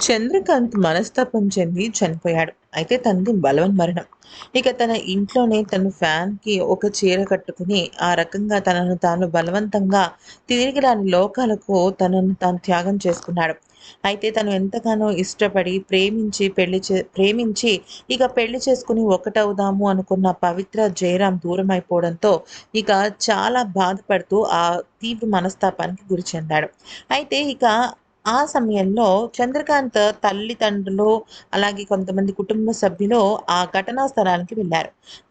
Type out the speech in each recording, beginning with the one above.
చంద్రకాంత్ మనస్తాపం చెంది చనిపోయాడు. అయితే తనది బలవన్ మరణం. ఇక తన ఇంట్లోనే తన ఫ్యాన్కి ఒక చీర కట్టుకుని ఆ రకంగా తనను తాను బలవంతంగా తిరిగి రాని లోకాలకు తనను తాను త్యాగం చేసుకున్నాడు. అయితే తను ఎంతగానో ఇష్టపడి ప్రేమించి పెళ్ళి చే ప్రేమించి ఇక పెళ్ళి చేసుకుని ఒకటవుదాము అనుకున్న పవిత్ర జయరాం దూరం అయిపోవడంతో ఇక చాలా బాధపడుతూ ఆ తీవ్ర మనస్తాపానికి గురి చెందాడు. అయితే ఇక ఆ సమయంలో చంద్రకాంత్ తల్లిదండ్రులు అలాగే కొంతమంది కుటుంబ సభ్యులు ఆ ఘటనా స్థలానికి వెళ్ళారు.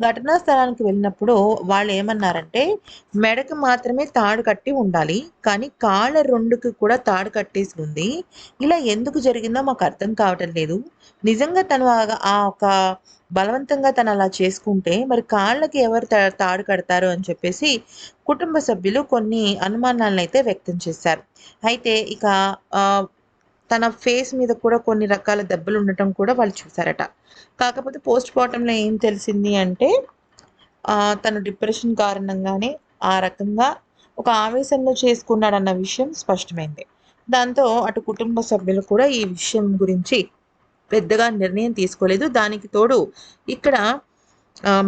ఘటనా స్థలానికి వెళ్ళినప్పుడు వాళ్ళు ఏమన్నారంటే మెడకు మాత్రమే తాడు కట్టి ఉండాలి కానీ కాళ్ళ రెండుకి కూడా తాడు కట్టేసి ఉంది. ఇలా ఎందుకు జరిగిందో మాకు అర్థం కావటం లేదు. నిజంగా తను ఆ- ఆ ఒక బలవంతంగా తను అలా చేసుకుంటే మరి కాళ్ళకి ఎవరు తా- తాడు కడతారు అని చెప్పేసి కుటుంబ సభ్యులు కొన్ని అనుమానాలను అయితే వ్యక్తం చేశారు. అయితే ఇక తన ఫేస్ మీద కూడా కొన్ని రకాల దెబ్బలు ఉండటం కూడా వాళ్ళు చూసారట కాకపోతే పోస్ట్ మార్టంలో ఏం తెలిసింది అంటే తను డిప్రెషన్ కారణంగానే ఆ రకంగా ఒక ఆవేశంలో చేసుకున్నాడన్న విషయం స్పష్టమైంది. దాంతో అటు కుటుంబ సభ్యులు కూడా ఈ విషయం గురించి పెద్దగా నిర్ణయం తీసుకోలేదు. దానికి తోడు ఇక్కడ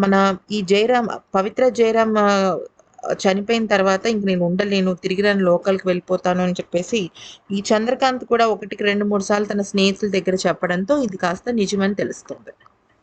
మన ఈ జయరామ్ పవిత్ర జయరామ్ చనిపోయిన తర్వాత ఇంక నేను ఉండలేను తిరిగి రాని లోకల్కి వెళ్ళిపోతాను అని చెప్పేసి ఈ చంద్రకాంత్ కూడా ఒకటికి రెండు మూడు సార్లు తన స్నేహితుల దగ్గర చెప్పడంతో ఇది కాస్త నిజమని తెలుస్తుంది.